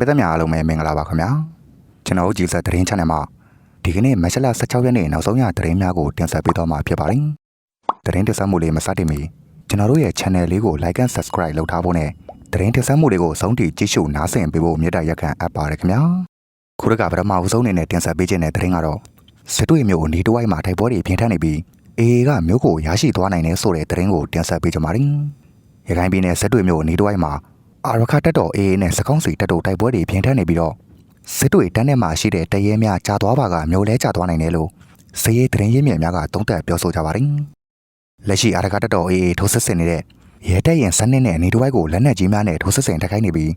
ပသက်များအားလုံးပဲမင်္ဂလာပါခင်ဗျာကျွန်တော်တို့ကြည်ဆက်သတင်း channel မှာဒီကနေ့မတ်လ16ရက်နေ့နောက်ဆုံးရသတင်းများကိုတင်ဆက်ပေးတော့မှာဖြစ်ပါတယ်သတင်းတင်ဆက်မှုလေးမစတင်မီကျွန်တော်တို့ရဲ့ channel လေးကို like and subscribe လုပ်ထားဖို့နဲ့သတင်းတင်ဆက်မှုလေးကိုဆုံးထိကြည့်ရှုနားဆင်ပေးဖို့မေတ္တာရက်ခံအပ်ပါတယ်ခင်ဗျာခုရကပထမဦးဆုံးအနေနဲ့တင်ဆက်ပေးခြင်းတဲ့သတင်းကတော့စစ်တွေမျိုးနေတဝိုက်မှာထိုက်ပွဲတွေပြင်းထန်နေပြီးအေအေကမျိုးကိုရရှိသွားနိုင်တယ်ဆိုတဲ့သတင်းကိုတင်ဆက်ပေးကြပါမယ်ရခိုင်ပြည်နယ်စစ်တွေမျိုးနေတဝိုက်မှာ အာရခတက်တော်အေးနဲ့စကောင်းစီတက်တော်တိုက်ပွဲတွေပြင်းထန်နေပြီးတော့စစ်တွေတန်းထဲမှာရှိတဲ့တရဲများကြာသွားပါကမျိုးလဲကြာသွားနိုင်တယ်လို့စည်ရေးသတင်းရင်းမြစ်များကသုံးသပ်ပြောဆိုကြပါတယ်။လက်ရှိအာရခတက်တော်အေးထိုးစစ်ဆင်နေတဲ့ရဲတပ်ရင်စနစ်နဲ့နေတစ်ဝိုက်ကိုလက်နက်ကြီးများနဲ့ထိုးစစ်ဆင်တိုက်ခိုက်နေပြီး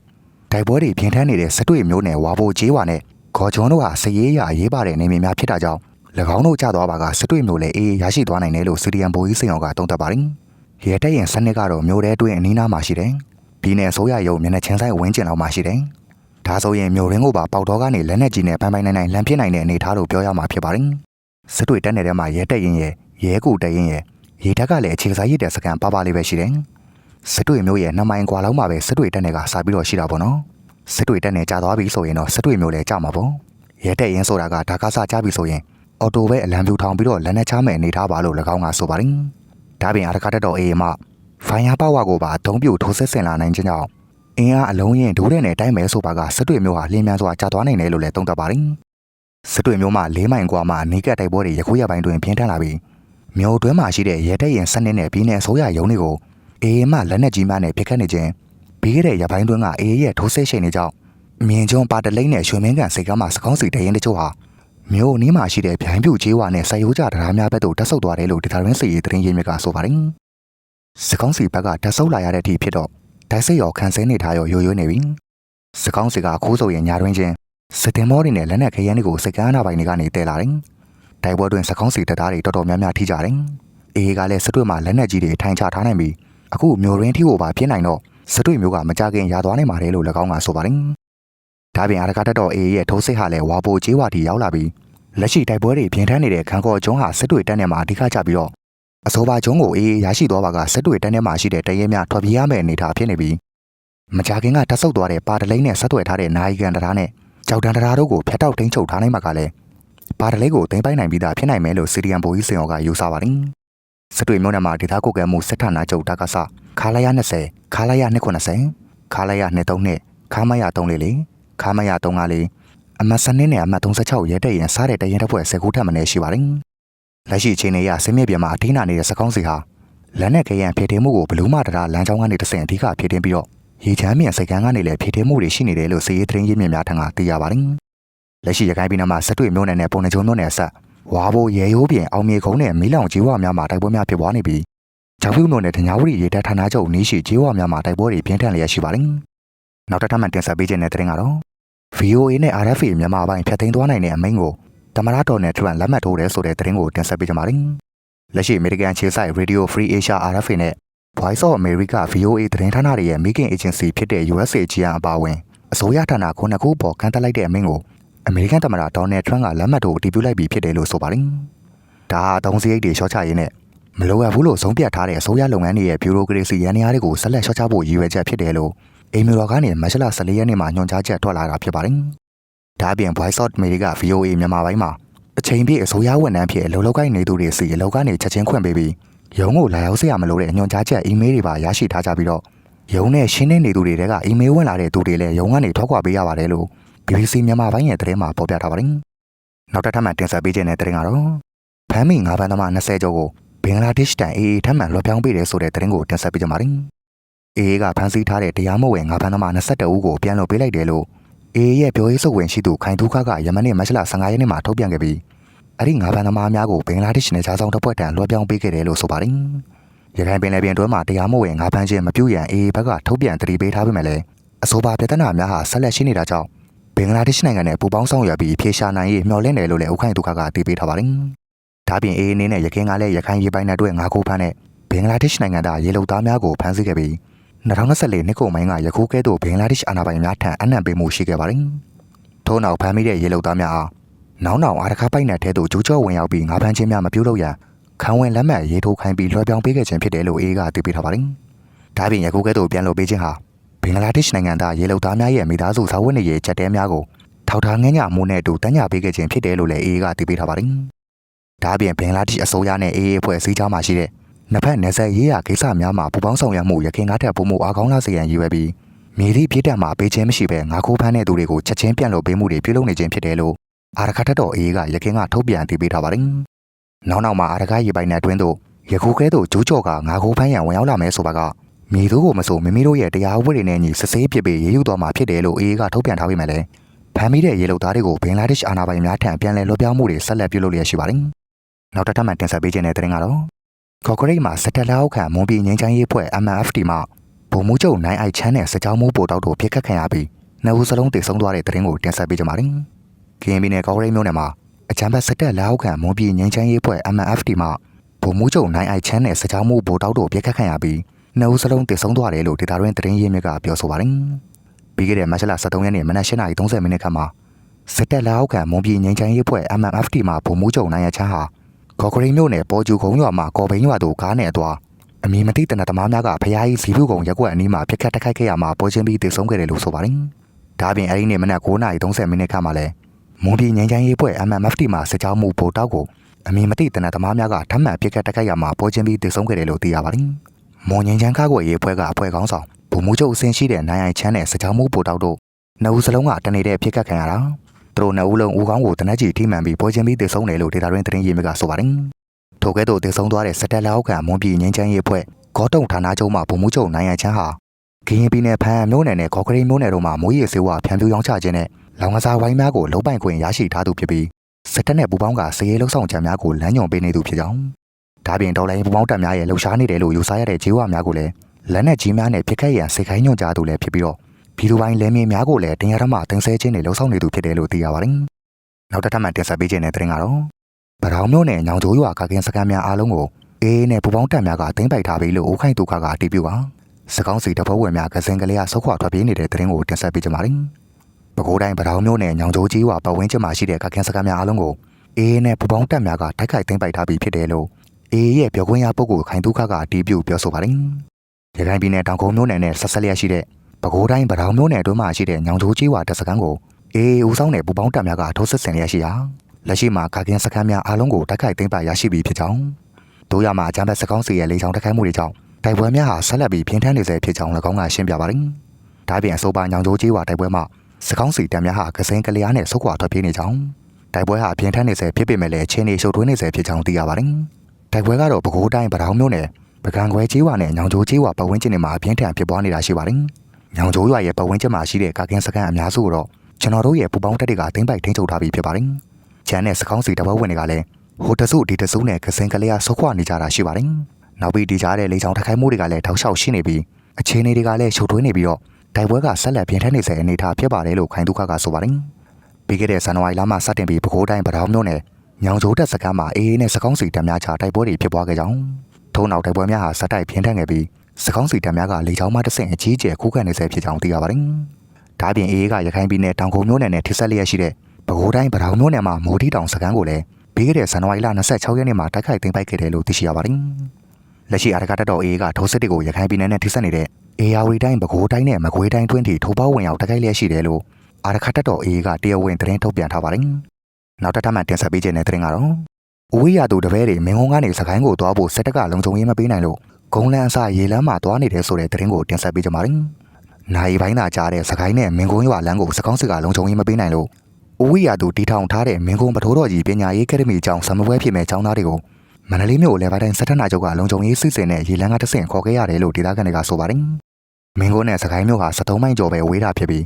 တိုက်ပွဲတွေပြင်းထန်နေတဲ့စစ်တွေမျိုးနဲ့ဝါဘိုကျေးဝါနဲ့ခေါ်ကျွန်းတို့ဟာစည်ရေးရရေးပါတဲ့နေမြေများဖြစ်တာကြောင့်၎င်းတို့ကြာသွားပါကစစ်တွေမျိုးလည်းအေးရရှိသွားနိုင်တယ်လို့စီဒီအမ်ဘိုးကြီးစင်အောင်ကသုံးသပ်ပါတယ်။ရဲတပ်ရင်စနစ်ကတော့မျိုးတဲအတွင်းအနီးနားမှာရှိတယ်။ ပြည်နယ်ဆိုရရုံမျက်နှာချင်းဆိုင်ဝင်းကျင်လောက်မှာရှိတယ်။ဒါဆိုရင်မြို့ရင်းကိုပါပေါက်တော့ကနေလက်နက်ကြီးနဲ့ပိုင်ပိုင်နိုင်နိုင်လှမ်းပစ်နိုင်တဲ့အနေအထားလို့ပြောရမှာဖြစ်ပါတယ်။စစ်တွေတက်နေတဲ့မှာရဲတက်ရင်ရဲရဲကူတက်ရင်ရဲရေတက်ကလည်းအခြေစားရတဲ့စကန်ပါပါလေးပဲရှိတယ်။စစ်တွေမျိုးရဲ့နှမိုင်ကွာလောက်မှာပဲစစ်တွေတက်နေကစားပြီးတော့ရှိတာပေါ့နော်။စစ်တွေတက်နေကြာသွားပြီဆိုရင်တော့စစ်တွေမျိုးလည်းကြာမှာပေါ့။ရဲတက်ရင်ဆိုတာကဒါကစားကြပြီဆိုရင်အော်တိုပဲအလံပြူထောင်ပြီးတော့လက်နက်ချမယ်အနေထားပါလို့၎င်းကဆိုပါတယ်။ဒါပြင်အာရခတ်တော်အေးမှ ဗိုင်ယာပါဝါကိုပါအသုံးပြုထိုးစစ်ဆင်လာနိုင်ခြင်းကြောင့်အင်းအားအလုံးရင်ဒိုးတဲ့နယ်တိုက်မယ်ဆိုပါကစစ်တွေမျိုးဟာလင်းမြန်စွာကြာသွားနိုင်တယ်လို့လည်းသုံးသပ်ပါတယ်။စစ်တွေမျိုးမှာ၄မိုင်ကွာမှာနေကက်တိုက်ပွဲတွေရခိုးရပိုင်းတွင်ပြင်းထန်လာပြီးမြို့တွင်းမှာရှိတဲ့ရဲတပ်ရင်စနစ်နဲ့ပြည်နယ်အစိုးရရုံးတွေကိုအေအေမှလက်နက်ကြီးများနဲ့ဖိခတ်နေခြင်းပြီးခဲ့တဲ့ရပိုင်းတွင်းကအေအေရဲ့ထိုးစစ်ရှိနေကြောင်းမြင်းကျုံပါတလိမ့်နဲ့ရွှေမင်းကန်စိတ်ကမှစကောင်းစီတရင်တချို့ဟာမြို့နီးမှာရှိတဲ့ဗျိုင်းပြူချေးဝါနဲ့ဆယိုးကြတရားများဘက်သို့တက်ဆုတ်သွားတယ်လို့ဒေသရင်းစီရေးသတင်းရင်းမြစ်ကဆိုပါတယ်။ စကောင်းစီဘက်ကတက်ဆုပ်လာရတဲ့အထိဖြစ်တော့ဓာတ်စိတ်ရောခံစဲနေထားရောယိုယွနေပြီစကောင်းစီကခိုးဆိုရင်ညာတွင်ချင်းစတင်မောတွေနဲ့လက်နက်ခရမ်းတွေကိုစကန်းနာပိုင်းတွေကနေတဲလာတယ်တိုင်ပွဲတွင်စကောင်းစီတပ်သားတွေတော်တော်များများထိကြတယ်အေးကလည်းစတွဲမှာလက်နက်ကြီးတွေထိုင်ချထားနိုင်ပြီးအခုမျိုးရင်းထီကိုပါဖြစ်နိုင်တော့စတွဲမျိုးကမကြခင်ရသွားနိုင်ပါတယ်လို့၎င်းကဆိုပါတယ်ဒါပြင်အရကတက်တော်အေးရဲ့ထိုးစစ်ဟာလည်းဝါပိုကျေးဝါတီရောက်လာပြီးလက်ရှိတိုက်ပွဲတွေပြင်ထမ်းနေတဲ့ခံကော်ကျွန်းဟာစစ်တွေတက်နေမှာအဓိကကျပြီးတော့ အဆိုပါကျုံးကိုအေးရရှိသွားပါကစစ်တွေတန်းထဲမှာရှိတဲ့တရဲများထွက်ပြေးရမယ့်အနေအထားဖြစ်နေပြီးမကြခင်ကတက်ဆုပ်သွားတဲ့ပါတလိမ့်နဲ့ဆက်သွယ်ထားတဲ့နိုင်ကန်တရားနဲ့ကြောက်တန်တရားတို့ကိုဖျက်တောက်ထိန်းချုပ်ထားနိုင်မှာကလည်းပါတလိမ့်ကိုသိမ်းပိုက်နိုင်ပြီးသားဖြစ်နိုင်မယ်လို့စီရီယံဘိုကြီးစင်ရောကယူဆပါတယ်စစ်တွေမြို့နယ်မှာဒေသကိုကဲမှုစစ်ဌာနချုပ်တက္ကဆခါလာရ20ခါလာရ290ခါလာရ232ခါမရ344ခါမရ354အမတ်စနစ်နဲ့အမတ်36ရဲတဲ့ရင်စားတဲ့တရင်တစ်ဖွဲ့10ခုထပ်မနေရှိပါတယ် လက်ရှိအခြေအနေအရဆင်းမြပြမှာအထင်းနာနေတဲ့စကောင်းစီဟာလက်နက်ကရန်ဖြစ်ထင်းမှုကိုဘလူးမတရာလမ်းကြောင်းကနေတဆင့်အဓိကဖြစ်ထင်းပြီးတော့ရေချမ်းမြန်စိတ်ကန်းကနေလည်းဖြစ်ထင်းမှုတွေရှိနေတယ်လို့စီရေးသတင်းရင်းမြစ်များထံကသိရပါတယ်။လက်ရှိရခိုင်ပြည်နယ်မှာစစ်တွေမြို့နယ်နဲ့ပုံနေချုံမြို့နယ်ဆက်ဝါဘိုရေရိုးပြင်အောင်မြေကုန်းနဲ့မီးလောင်ကြီးဝါများမှာတိုက်ပွဲများဖြစ်ပွားနေပြီးဂျောက်ဖူးမြို့နယ်တညာဝရီရေတပ်ဌာနချုပ်နီးရှိကြီးဝါများမှာတိုက်ပွဲတွေပြင်းထန်လျက်ရှိပါတယ်။နောက်တစ်ထပ်မှတင်ဆက်ပေးခြင်းတဲ့သတင်းကတော့ VOA နဲ့ RFA မြန်မာပိုင်းဖြတ်သိမ်းသွားနိုင်တဲ့အမိန့်ကို တမရတော်နဲ့ထရန်လက်မှတ်ထိုးတယ်ဆိုတဲ့သတင်းကိုတင်ဆက်ပေးကြပါမယ်။လက်ရှိ American ခြေဆိုင် Radio Free Asia RFA နဲ့ Voice of America VOA သတင်းဌာနတွေရဲ့ Making Agency ဖြစ်တဲ့ USA ကြီးအပါအဝင်အစိုးရဌာနခုနှစ်ခုပေါ်ကန်တက်လိုက်တဲ့အမင်းကို American တမရဒေါ်နယ်ထရန်ကလက်မှတ်ထိုးအတည်ပြုလိုက်ပြီးဖြစ်တယ်လို့ဆိုပါတယ်။ဒါဟာသုံးစရိတ်တွေရှော့ချရင်းနဲ့မလိုအပ်ဘူးလို့ဆုံးဖြတ်ထားတဲ့အစိုးရလုပ်ငန်းတွေရဲ့ bureaucracy ရန်ရာတွေကိုဆက်လက်ရှော့ချဖို့ရည်ရွယ်ချက်ဖြစ်တယ်လို့အိမ်မျိုးတော်ကနေမတ်လ14ရက်နေ့မှာညွှန်ကြားချက်ထွက်လာတာဖြစ်ပါတယ်။ ဒါအပြင် Voice of America VOA မြန်မာပိုင်းမှာအချိန်ပြည့်အစိုးရဝန်ထမ်းဖြစ်အလုပ်လုပ်ကိုင်းနေသူတွေစီအလုပ်ကနေချက်ချင်းခွင့်ပေးပြီးရုံးကိုလာရောက်စရာမလိုတဲ့ညွှန်ကြားချက်အီးမေးလ်တွေပါရရှိထားကြပြီးတော့ရုံးနဲ့ရှင်းနေနေသူတွေတဲကအီးမေးလ်ဝင်လာတဲ့သူတွေလည်းရုံးကနေထွက်ခွာပေးရပါတယ်လို့ BBC မြန်မာပိုင်းရဲ့သတင်းမှာဖော်ပြထားပါတယ်။နောက်တစ်ထပ်မှတင်ဆက်ပေးခြင်းတဲ့သတင်းကတော့ဖမ်းမိငါးပန်းသမား20ကျော်ကိုဘင်္ဂလားဒေ့ရှ်တိုင်အေးထပ်မံလွှဲပြောင်းပေးတယ်ဆိုတဲ့သတင်းကိုတင်ဆက်ပေးကြပါမယ်။အေးကဖမ်းဆီးထားတဲ့တရားမဝင်ငါးပန်းသမား22ဦးကိုပြန်လွှတ်ပေးလိုက်တယ်လို့ အေးရဲ့ပြောရေးဆိုခွင့်ရှိသူခိုင်သူခကယမနေ့မတ်လ15ရက်နေ့မှာထုတ်ပြန်ခဲ့ပြီးအဲ့ဒီငါးပန်းသမားများကိုဘင်္ဂလားဒေ့ရှ်နယ်ခြားဆောင်တပ်ဖွဲ့ထံလွှဲပြောင်းပေးခဲ့တယ်လို့ဆိုပါတယ်။ရခိုင်ပင်လယ်ပြင်တွင်းမှာတရားမဝင်ငါးပန်းချင်းမပြုတ်ရန်အေးဘက်ကထုတ်ပြန်တတိပေးထားပေမဲ့လည်းအဆိုပါပြဿနာများဟာဆက်လက်ရှိနေတာကြောင့်ဘင်္ဂလားဒေ့ရှ်နိုင်ငံနဲ့ပူးပေါင်းဆောင်ရွက်ပြီးဖြေရှာနိုင်ရေးမျှော်လင့်တယ်လို့လည်းဥခိုင်သူခကတည်ပေးထားပါတယ်။ဒါပြင်အေးအနေနဲ့ရခိုင်ကလည်းရခိုင်ရေးပိုင်းနဲ့တွေ့ငါးခုဖမ်းတဲ့ဘင်္ဂလားဒေ့ရှ်နိုင်ငံသားရေလုံသားများကိုဖမ်းဆီးခဲ့ပြီး 2024နှစ်ကုန်ပိုင်းကယခုကဲ့သို့ဘင်္ဂလားဒေ့ရှ်အာဏာပိုင်များထံအနံ့ပေးမှုရှိခဲ့ပါတယ်။ထို့နောက်ဖမ်းမိတဲ့ရေလုံသားများအားနောင်နောင်အာရခပိုက်နယ်ထဲသို့ကျူးကျော်ဝင်ရောက်ပြီးငါးဖမ်းခြင်းများမပြုလုပ်ရန်ခံဝင်လက်မှတ်ရေးထိုးခိုင်းပြီးလွှဲပြောင်းပေးခဲ့ခြင်းဖြစ်တယ်လို့အေးကတည်ပြထားပါတယ်။ဒါပြင်ယခုကဲ့သို့ပြန်လုပ်ပေးခြင်းဟာဘင်္ဂလားဒေ့ရှ်နိုင်ငံသားရေလုံသားများရဲ့မိသားစုစာဝတ်နေရေးချက်တဲများကိုထောက်ထားငန်းညမိုးနဲ့အတူတန်းညပေးခဲ့ခြင်းဖြစ်တယ်လို့လည်း AA ကသိပေးထားပါတယ်။ဒါအပြင်ဘင်္ဂလားဒေ့ရှ်အစိုးရနဲ့ AA အဖွဲ့အစည်းကြားမှာရှိတဲ့ နှစ်ဖက်နယ်စပ်ရေးရာကိစ္စများမှာပူးပေါင်းဆောင်ရွက်မှုရခိုင်ကားထက်ပုံမှုအားကောင်းလာစေရန်ရည်ရွယ်ပြီးမြေသည့်ပြည်တက်မှာပေးခြင်းမရှိဘဲငါခိုးဖမ်းတဲ့သူတွေကိုချက်ချင်းပြန်လို့ပေးမှုတွေပြုလုပ်နေခြင်းဖြစ်တယ်လို့အာရခတ်တော် AA ကရခိုင်ကထုတ်ပြန်သိပေးထားပါတယ်။နောက်နောက်မှာအာရခရေပိုင်နယ်အတွင်းသို့ယခုကဲ့သို့ကျိုးကျော်ကငါခိုးဖမ်းရန်ဝင်ရောက်လာမယ်ဆိုပါကမြေသူကိုမဆိုမိမိတို့ရဲ့တရားဥပဒေနဲ့ညီစစ်ဆေးပစ်ပေးရေးယူတော်မှာဖြစ်တယ်လို့ AA ကထုတ်ပြန်ထားပေမဲ့လည်းဖမ်းမိတဲ့ရေလုံသားတွေကိုဘင်္ဂလားဒေ့ရှ်အာဏာပိုင်များထံပြန်လည်လွှဲပြောင်းမှုတွေဆက်လက်ပြုလုပ်လျက်ရှိပါတယ်။နောက်တစ်ထပ်မှတင်ဆက်ပေးခြင်းတဲ့တင်ကတော့ ကော်ကရိတ်မှာစတက်လက်အောက်ခံမွန်ပြည်ငင်းချမ်းရေးဖွဲ့ MFT မှဗိုလ်မှူးချုပ်နိုင်အိုက်ချမ်းနဲ့စကြောင်းမှုပို့တောက်တို့ပြစ်ခတ်ခံရပြီးနှစ်ဦးစလုံးတေဆုံးသွားတဲ့တင်ကိုတင်ဆက်ပေးကြပါမယ်။ KNB နဲ့ကော်ကရိတ်မြို့နယ်မှာအချမ်းဘတ်စတက်လက်အောက်ခံမွန်ပြည်ငင်းချမ်းရေးဖွဲ့ MFT မှဗိုလ်မှူးချုပ်နိုင်အိုက်ချမ်းနဲ့စကြောင်းမှုပို့တောက်တို့ပြစ်ခတ်ခံရပြီးနှစ်ဦးစလုံးတေဆုံးသွားတယ်လို့ဒေတာရင်းသတင်းရင်းမြစ်ကပြောဆိုပါတယ်။ပြီးခဲ့တဲ့မတ်လ23ရက်နေ့မနက်8:30မိနစ်ခန့်မှာစစ်တပ်လက်အောက်ခံမွန်ပြည်ငင်းချမ်းရေးဖွဲ့ MMFT မှဗိုလ်မှူးချုပ်နိုင်ရချမ်းဟာ ကော်ကရိတ်မြို့နယ်ပေါ်ကျူခုံရွာမှာကော်ဘိန်းရွာသို့ကားနဲ့အသွားအမည်မသိတနတ်သမားများကဖျားကြီးဇီဘူးကုံရက်ကွက်အနီးမှာပြစ်ခတ်တိုက်ခိုက်ခဲ့ရမှာပေါ်ချင်းပြီးတေဆုံးခဲ့တယ်လို့ဆိုပါတယ်။ဒါပြင်အဲဒီနေ့မနက်9:30မိနစ်ခန့်မှာလဲမွန်ပြည်ငင်းချမ်းရေးဖွဲ့ MMFT မှစစ်ကြောင်းမှုဗိုလ်တောက်ကိုအမည်မသိတနတ်သမားများကထပ်မံပြစ်ခတ်တိုက်ခိုက်ရမှာပေါ်ချင်းပြီးတေဆုံးခဲ့တယ်လို့သိရပါတယ်။မွန်ငင်းချမ်းကားကွယ်ရေးအဖွဲ့ကအဖွဲ့ခေါင်းဆောင်ဗိုလ်မှူးချုပ်အစင်းရှိတဲ့နိုင်အိုင်ချမ်းနဲ့စစ်ကြောင်းမှုဗိုလ်တောက်တို့နှစ်ဦးစလုံးကတနေတဲ့ပြစ်ခတ်ခံရတာ သူတို့နှစ်ဦးလုံးဦးခေါင်းကိုတနက်ကြီးထိမှန်ပြီးပွဲချင်းပြီးတေဆုံးတယ်လို့ဒေတာရင်းသတင်းရင်းမြစ်ကဆိုပါတယ်။ထိုကဲ့သို့တေဆုံးသွားတဲ့စတက်လက်အောက်ကမွန်ပြည်ငင်းချမ်းရေးအဖွဲ့ဂေါတုံဌာနချုပ်မှဗိုလ်မှူးချုပ်နိုင်ရချမ်းဟာကရင်ပြည်နယ်ဖန်မြို့နယ်နဲ့ခေါကရိတ်မြို့နယ်တို့မှာမိုးရေစေဝါဖြန့်ဖြူးရောင်းချခြင်းနဲ့လောင်ကစားဝိုင်းများကိုလုံပိုင်ခွင့်ရရှိထားသူဖြစ်ပြီးစစ်တပ်နဲ့ပူးပေါင်းကစည်ရေးလှုပ်ဆောင်ချက်များကိုလမ်းညွှန်ပေးနေသူဖြစ်ကြောင်းဒါပြင်ဒေါ်လာရေးပူးပေါင်းတပ်များရဲ့လှုပ်ရှားနေတယ်လို့ယူဆရတဲ့ဂျေဝါများကိုလည်းလက်နက်ကြီးများနဲ့ဖိခတ်ရန်စိတ်ခိုင်းညွှန်ကြားသူလည်းဖြစ်ပြီးတော့ ဗီဒီယိုပိုင်းလဲမြင်များကိုလည်းတင်ရဓမ္မတင်ဆက်ခြင်းတွေလှုပ်ဆောင်နေသူဖြစ်တယ်လို့သိရပါတယ်။နောက်တစ်ထပ်မှတင်ဆက်ပေးခြင်းတဲ့တင်ကတော့ဗရောင်မျိုးနဲ့ညောင်ကျိုးရွာကကင်းစခန်းများအားလုံးကိုအေးနဲ့ပူပေါင်းတက်များကတင်ပိုက်ထားပြီလို့အိုးခိုင်တူခါကအတည်ပြုပါစကောင်းစီတဘောဝင်များကစင်ကလေးကဆုတ်ခွာထွက်ပြေးနေတဲ့တင်ကိုတင်ဆက်ပေးကြပါမယ်။ပဲခူးတိုင်းဗရောင်မျိုးနဲ့ညောင်ကျိုးကြီးရွာပတ်ဝန်းကျင်မှာရှိတဲ့ကကင်းစခန်းများအားလုံးကိုအေးနဲ့ပူပေါင်းတက်များကတိုက်ခိုက်တင်ပိုက်ထားပြီဖြစ်တယ်လို့အေးရဲ့ပြောခွင့်ရပုဂ္ဂိုလ်ခိုင်တူခါကအတည်ပြုပြောဆိုပါတယ်။ရခိုင်ပြည်နယ်တောင်ကုန်းမြို့နယ်နဲ့ဆက်ဆက်လျက်ရှိတဲ့ ပဲခူးတိုင်းဗရောင်မြို့နယ်အတွင်းမှာရှိတဲ့ညောင်ကျိုးကြီးဝါတပ်စခန်းကိုအေးဦးဆောင်တဲ့ပူပေါင်းတပ်များကထိုးစစ်ဆင်လျက်ရှိရာလက်ရှိမှာကာကင်းစခန်းများအားလုံးကိုတိုက်ခိုက်သိမ်းပိုက်ရရှိပြီဖြစ်ကြောင်းတို့ရမှာအကြမ်းဖက်စကောင်းစီရဲ့လေကြောင်းတိုက်ခိုက်မှုတွေကြောင့်တိုက်ပွဲများဟာဆက်လက်ပြီးပြင်းထန်နေဆဲဖြစ်ကြောင်း၎င်းကရှင်းပြပါတယ်။ဒါပြင်အဆိုပါညောင်ကျိုးကြီးဝါတိုက်ပွဲမှာစကောင်းစီတပ်များဟာကစင်းကလျားနဲ့ဆုတ်ခွာထွက်ပြေးနေကြောင်းတိုက်ပွဲဟာပြင်းထန်နေဆဲဖြစ်ပေမဲ့လည်းချင်းနေရှုပ်ထွေးနေဆဲဖြစ်ကြောင်းသိရပါတယ်။တိုက်ပွဲကတော့ပဲခူးတိုင်းဗရောင်မြို့နယ်ပကံခွဲကြီးဝါနဲ့ညောင်ကျိုးကြီးဝါပတ်ဝန်းကျင်တွေမှာအပြင်းထန်ဖြစ်ပွားနေတာရှိပါတယ်။ ညောင်ကျိုးရွာရဲ့ပတ်ဝန်းကျင်မှာရှိတဲ့ကာကင်းစခန်းအများစုတော့ကျွန်တော်တို့ရဲ့ပူပေါင်းတက်တွေကတင်းပိုက်ထိန်းချုပ်ထားပြီးဖြစ်ပါတယ်။ချမ်းနဲ့စကောင်းစီတဘောဝင်တွေကလည်းဟိုတဆုဒီတဆုနဲ့ကစင်ကလေးကဆုတ်ခွာနေကြတာရှိပါတယ်။နောက်ပြီးဒီကြားတဲ့လေချောင်းထိုက်ခိုက်မှုတွေကလည်းထောက်လျှောက်ရှိနေပြီးအခြေအနေတွေကလည်းရှုပ်ထွေးနေပြီးတော့တိုက်ပွဲကဆက်လက်ပြင်းထန်နေစေအနေထားဖြစ်ပါတယ်လို့ခိုင်ဒုက္ခကဆိုပါတယ်။ပြီးခဲ့တဲ့ဇန်နဝါရီလမှစတင်ပြီးပဲခူးတိုင်းဗရောင်းမြို့နယ်ညောင်ကျိုးတက်စခန်းမှာအေးအေးနဲ့စကောင်းစီတပ်များချတိုက်ပွဲတွေဖြစ်ပွားခဲ့ကြောင်းထို့နောက်တိုက်ပွဲများဟာစတိုက်ပြင်းထန်ခဲ့ပြီး စကောင်းစီတပ်များကလေချောင်းမှတဆင့်အကြီးအကျယ်ခုခံနေဆဲဖြစ်ကြောင်းသိရပါတယ်။ဒါပြင်အေးအေးကရခိုင်ပြည်နယ်တောင်ကုန်းမြို့နယ်နဲ့ထိစပ်လျက်ရှိတဲ့ပဲခူးတိုင်းဗရောင်းမြို့နယ်မှာမိုးတီတောင်စခန်းကိုလည်းပြီးခဲ့တဲ့ဇန်နဝါရီလ26ရက်နေ့မှာတိုက်ခိုက်သိမ်းပိုက်ခဲ့တယ်လို့သိရှိရပါတယ်။လက်ရှိအာရကတက်တော်အေးကထိုးစစ်တွေကိုရခိုင်ပြည်နယ်နဲ့ထိစပ်နေတဲ့အေယာဝတီတိုင်းပဲခူးတိုင်းနဲ့မကွေးတိုင်းတွင်းထိထိုးပေါဝင်ရောက်တိုက်ခိုက်လျက်ရှိတယ်လို့အာရကတက်တော်အေးကတရားဝင်သတင်းထုတ်ပြန်ထားပါတယ်။နောက်တစ်ထပ်မှတင်ဆက်ပေးခြင်းတဲ့သတင်းကတော့ဦးဝိရသူတပည့်တွေမင်းကုန်းကနေစကိုင်းကိုသွားဖို့စက်တက်ကလုံခြုံရေးမပေးနိုင်လို့ ဂုံလန်အစရေလမ်းမှာသွားနေတဲ့ဆိုတဲ့သတင်းကိုတင်ဆက်ပေးကြပါမယ်။နိုင်ပိုင်းသာကြားတဲ့စကိုင်းနဲ့မင်းကုန်းရွာလမ်းကိုစကောင်းစစ်ကလုံခြုံရေးမပေးနိုင်လို့ဦးဝိရသူတီထောင်ထားတဲ့မင်းကုန်းပထိုးတော်ကြီးပညာရေးအကယ်ဒမီကျောင်းဆမ်မပွဲဖြစ်မဲ့ကျောင်းသားတွေကိုမန္တလေးမြို့လေပိုင်းတိုင်းစက်ထနာချုပ်ကလုံခြုံရေးစစ်စင်နဲ့ရေလန်းကတဆင့်ခေါ်ခဲ့ရတယ်လို့ဒေသခံတွေကဆိုပါတယ်။မင်းကုန်းနဲ့စကိုင်းမြို့ဟာ73မိုင်ကျော်ပဲဝေးတာဖြစ်ပြီး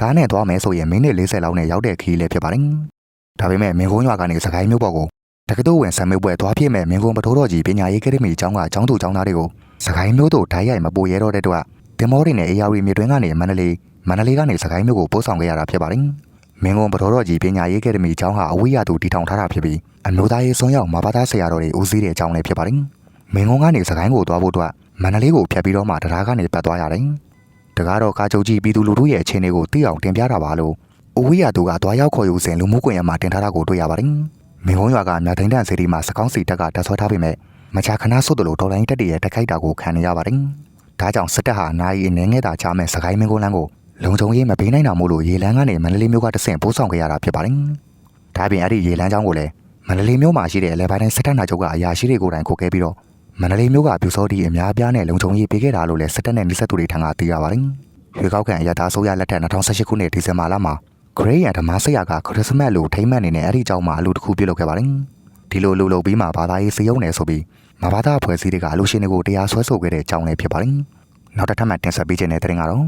ကားနဲ့သွားမယ်ဆိုရင်မိနစ်40လောက်နဲ့ရောက်တဲ့ခီးလည်းဖြစ်ပါတယ်။ဒါပေမဲ့မင်းကုန်းရွာကနေစကိုင်းမြို့ပေါ်ကို တက္ကသိုလ်ဝင်ဆံမေးပွဲသွားဖြစ်မဲ့မင်းကုန်းပထိုးတော်ကြီးပညာရေးအကယ်ဒမီကျောင်းကကျောင်းသူကျောင်းသားတွေကိုစကိုင်းမြို့သို့ဓာတ်ရိုက်မပို့ရတော့တဲ့အတွက်တင်မောတွေနဲ့အေယာဝတီမြေတွင်းကနေမန္တလေးမန္တလေးကနေစကိုင်းမြို့ကိုပို့ဆောင်ခဲ့ရတာဖြစ်ပါတယ်။မင်းကုန်းပတော်တော်ကြီးပညာရေးအကယ်ဒမီကျောင်းဟာအဝေးရသူတည်ထောင်ထားတာဖြစ်ပြီးအမျိုးသားရေးစွမ်းရောက်မဘာသာဆရာတော်တွေဦးစီးတဲ့ကျောင်းလည်းဖြစ်ပါတယ်။မင်းကုန်းကနေစကိုင်းကိုသွားဖို့အတွက်မန္တလေးကိုဖြတ်ပြီးတော့မှတရားကနေပတ်သွားရတယ်။တကားတော့ကာချုပ်ကြီးပြည်သူလူထုရဲ့အခြေအနေကိုသိအောင်တင်ပြတာပါလို့အဝေးရသူကသွားရောက်ခေါ်ယူစဉ်လူမှုကွန်ရက်မှာတင်ထားတာကိုတွေ့ရပါတယ်။ မင်းကုန်းရွာကမြထိုင်းတန်စီတီမှာစကောင်းစီတက်ကတက်ဆွဲထားပေမဲ့မကြာခဏဆုတ်တယ်လို့ဒေါ်လာရင်းတက်တရဲ့တက်ခိုက်တာကိုခံနေရပါတယ်။ဒါကြောင့်စစ်တပ်ဟာနိုင်အနေငယ်တာချမဲ့စကိုင်းမင်းကုန်းလမ်းကိုလုံခြုံရေးမပေးနိုင်တာမို့လို့ရေလမ်းကနေမန္တလေးမြို့ကတဆင့်ပို့ဆောင်ခဲ့ရတာဖြစ်ပါတယ်။ဒါပြင်အဲ့ဒီရေလမ်းကြောင်းကိုလည်းမန္တလေးမြို့မှာရှိတဲ့အလဲပိုင်းတိုင်းစစ်တပ်နာချုပ်ကအရာရှိတွေကိုယ်တိုင်ကိုကဲပြီးတော့မန္တလေးမြို့ကပြူစောတီအများအပြားနဲ့လုံခြုံရေးပေးခဲ့တာလို့လည်းစစ်တပ်နဲ့နှိစက်သူတွေထံကသိရပါတယ်။ရွေးကောက်ခံအရတားဆိုရလက်ထက်2018ခုနှစ်ဒီဇင်ဘာလမှာ ဂရိတ်ရန်ဓမ္မဆရာကခရစ်စမတ်လိုထိမ့်မှတ်နေတဲ့အဲ့ဒီကြောင်းမှာအလူတစ်ခုပြုလုပ်ခဲ့ပါတယ်။ဒီလိုလူလုပ်ပြီးမှဘာသာရေးစည်းရုံးနေဆိုပြီးမဘာသာအဖွဲ့အစည်းတွေကအလူရှင်တွေကိုတရားစွဲဆိုခဲ့တဲ့ကြောင်းလည်းဖြစ်ပါတယ်။နောက်တစ်ထပ်မှတင်ဆက်ပေးခြင်းတဲ့တဲ့ရင်ကတော့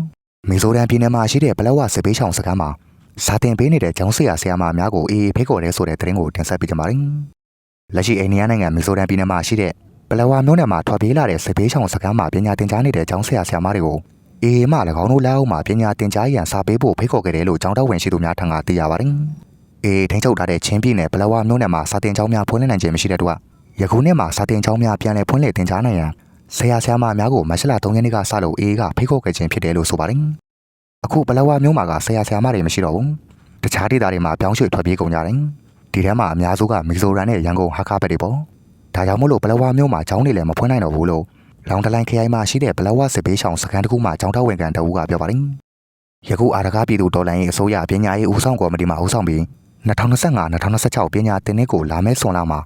မီဇိုရမ်ပြည်နယ်မှာရှိတဲ့ပလက်ဝစစ်ပေးချောင်စခန်းမှာစာတင်ပေးနေတဲ့ကျောင်းဆရာဆရာမများကိုအေးအေးဖိတ်ခေါ်တဲ့ဆိုတဲ့တဲ့ရင်ကိုတင်ဆက်ပေးကြပါမယ်။လက်ရှိအိန္ဒိယနိုင်ငံမီဇိုရမ်ပြည်နယ်မှာရှိတဲ့ပလက်ဝမြို့နယ်မှာထွက်ပြေးလာတဲ့စစ်ပေးချောင်စခန်းမှာပညာသင်ကြားနေတဲ့ကျောင်းဆရာဆရာမတွေကို အေးအေးမှ၎င်းတို့လက်အောက်မှာပညာသင်ကြားရန်စာပေးဖို့ဖိတ်ခေါ်ခဲ့တယ်လို့ကျောင်းတော်ဝင်ရှိသူများထံကသိရပါတယ်။အေးထိန်းချုပ်ထားတဲ့ချင်းပြည်နယ်ပလက်ဝမြို့နယ်မှာစာတင်ကျောင်းများဖွင့်လှစ်နိုင်ခြင်းမရှိတဲ့အတွက်ယခုနှစ်မှာစာတင်ကျောင်းများပြန်လည်ဖွင့်လှစ်သင်ကြားနိုင်ရန်ဆရာဆရာမများကိုမတ်လ3ရက်နေ့ကစလို့အေးကဖိတ်ခေါ်ခဲ့ခြင်းဖြစ်တယ်လို့ဆိုပါတယ်။အခုပလက်ဝမြို့မှာကဆရာဆရာမတွေမရှိတော့ဘူး။တခြားဒေသတွေမှာပြောင်းရွှေ့ထွက်ပြေးကုန်ကြတယ်။ဒီထဲမှာအများစုကမီဇိုရမ်နဲ့ရန်ကုန်ဟာခါဘက်တွေပေါ့။ဒါကြောင့်မို့လို့ပလက်ဝမြို့မှာကျောင်းတွေလည်းမဖွင့်နိုင်တော့ဘူးလို့ လောင်တလိုင်းခရိုင်မှာရှိတဲ့ပလက်ဝစစ်ပေးဆောင်စခန်းတစ်ခုမှာကျောင်းတော်ဝင်ကန်တအူးကပြောပါတယ်။ယခုအာရကားပြည်သူတော်လိုင်းရေးအစိုးရပညာရေးဦးဆောင်ကော်မတီမှဦးဆောင်ပြီး2025-2026ပညာသင်နှစ်ကိုလာမယ့်ဆွန်လာမှာ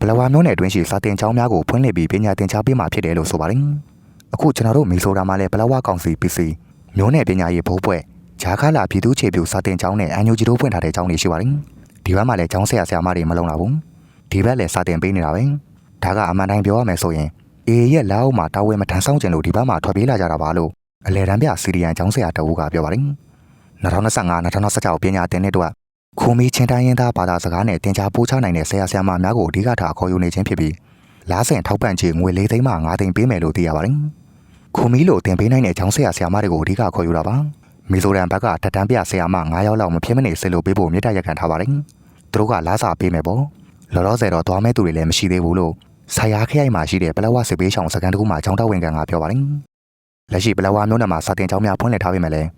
ပလက်ဝမြို့နယ်တွင်းရှိစာတင်ကျောင်းများကိုဖွင့်လှစ်ပြီးပညာသင်ကြားပေးမှာဖြစ်တယ်လို့ဆိုပါတယ်။အခုကျွန်တော်တို့မီဇိုရမ်မှာလည်းပလက်ဝကောင်စီ PC မြို့နယ်ပညာရေးဘိုးဘွဲ့ဂျာခါလာပြည်သူခြေပြူစာတင်ကျောင်းနဲ့အန်ယူဂျီတို့ဖွင့်ထားတဲ့ကျောင်းတွေရှိပါတယ်။ဒီဘက်မှာလည်းကျောင်းဆရာဆရာမတွေမလုံလာဘူး။ဒီဘက်လည်းစာတင်ပေးနေတာပဲ။ဒါကအမှန်တိုင်းပြောရမယ်ဆိုရင် အေရဲ့လက်အောက်မှာတာဝန်မထမ်းဆောင်ကျင်လို့ဒီဘက်မှာထွက်ပြေးလာကြတာပါလို့အလဲတန်းပြစီရီယန်ကျောင်းဆရာတအူးကပြောပါတယ်2025-2026ပညာသင်နှစ်တော့ခုမီချင်းတိုင်းရင်းသားဘာသာစကားနဲ့တင် जा ပို့ချနိုင်တဲ့ဆရာဆရာမများကိုအဓိကထားခေါ်ယူနေခြင်းဖြစ်ပြီးလားဆင်ထောက်ပံ့ချေငွေ၄သိန်းမှ၅သိန်းပေးမယ်လို့သိရပါတယ်ခုမီလိုတင်ပေးနိုင်တဲ့ကျောင်းဆရာဆရာမတွေကိုအဓိကခေါ်ယူတာပါမီဇိုရမ်ဘက်ကတက်တန်းပြဆရာမ9ယောက်လောက်မဖြစ်မနေစစ်လို့ပေးဖို့မြစ်တရက်ခံထားပါတယ်သူတို့ကလားစာပေးမယ်ပေါ့လောလောဆယ်တော့သွားမဲ့သူတွေလည်းမရှိသေးဘူးလို့ ဆရာခရိုင်မှာရှိတဲ့ပလက်ဝစစ်ပေးဆောင်စကန်တကူမှာကျောင်းတော်ဝင်ကန်ကပြောပါတယ်။လက်ရှိပလက်ဝမြို့နယ်မှာစာတင်ကျောင်းများဖွင့်လှစ်ထားပေမဲ့လည်း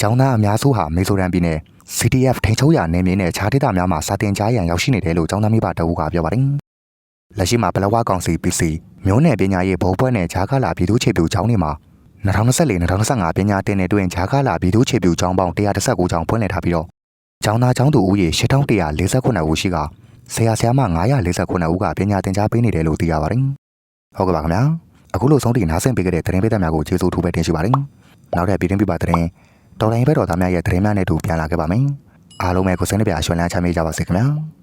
ကျောင်းသားအများစုဟာမီဇိုရမ်ပြည်နယ် CTF ထိန်းချုပ်ရာနယ်မြေနဲ့ခြားဒေသများမှာစာတင်ကြားရန်ရောက်ရှိနေတယ်လို့ကျောင်းသားမိဘတအုပ်ကပြောပါတယ်။လက်ရှိမှာပလက်ဝကောင်စီ PC မြို့နယ်ပညာရေးဘုံပွဲနဲ့ဂျာကာလာပြည်သူ့ခြေပြူကျောင်းတွေမှာ2024-2025ပညာသင်တဲ့တွင်ဂျာကာလာပြည်သူ့ခြေပြူကျောင်းပေါင်း119ကျောင်းဖွင့်လှစ်ထားပြီးတော့ကျောင်းသားကျောင်းသူဦးရေ8148ဦးရှိက ဆရာဆရာမ949ဦးကပညာသင်ကြားပေးနေတယ်လို့သိရပါတယ်။ဟုတ်ကဲ့ပါခင်ဗျာ။အခုလိုဆုံးထိနားဆင်ပေးခဲ့တဲ့သတင်းပေးသက်များကိုကျေးဇူးထူးပဲတင်ရှိပါတယ်။နောက်ထပ်ပြည်တွင်းပြပသတင်းတော်လိုင်းဘက်တော်သားများရဲ့သတင်းများနဲ့တူပြန်လာခဲ့ပါမယ်။အားလုံးပဲကိုစိတ်နှပြရွှင်လန်းချမ်းမြေ့ကြပါစေခင်ဗျာ။